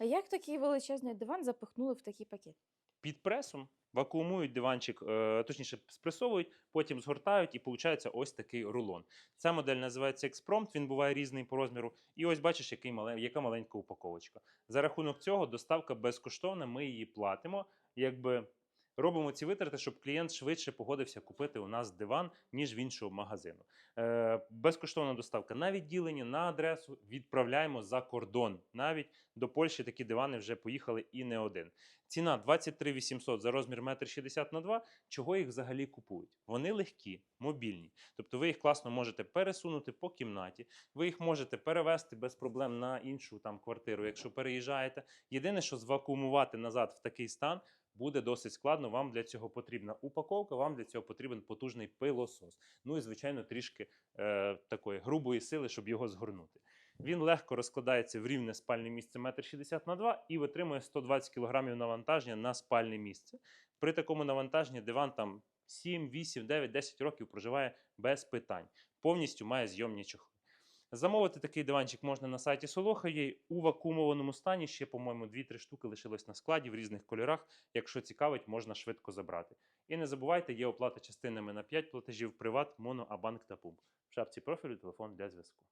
А як такий величезний диван запихнули в такий пакет? Під пресом вакуумують диванчик, е, точніше, спресовують, потім згортають, і виходить ось такий рулон. Ця модель називається експромт, він буває різний по розміру. І ось бачиш, який яка маленька упаковочка. За рахунок цього доставка безкоштовна, ми її платимо. Якби робимо ці витрати, щоб клієнт швидше погодився купити у нас диван, ніж в іншого магазину. Е, безкоштовна доставка на відділення, на адресу відправляємо за кордон. Навіть до Польщі такі дивани вже поїхали і не один. Ціна 23 800 за розмір 1,60 на 2. Чого їх взагалі купують? Вони легкі, мобільні. Тобто ви їх класно можете пересунути по кімнаті, ви їх можете перевести без проблем на іншу там квартиру, якщо переїжджаєте. Єдине, що звакуумувати назад в такий стан буде досить складно. Вам для цього потрібна упаковка, вам для цього потрібен потужний пилосос. Ну і звичайно, трішки е, такої грубої сили, щоб його згорнути. Він легко розкладається в рівне спальне місце 1,60 на 2 і витримує 120 кг навантаження на спальне місце. При такому навантаженні диван там 7, 8, 9, 10 років проживає без питань. Повністю має зйомні чохли. Замовити такий диванчик можна на сайті Солоха.ua. У вакуумованому стані ще, по-моєму, 2-3 штуки лишилось на складі в різних кольорах. Якщо цікавить, можна швидко забрати. І не забувайте, є оплата частинами на 5 платежів Приват, Моно, Абанк та пум. В шапці профілю телефон для зв'язку.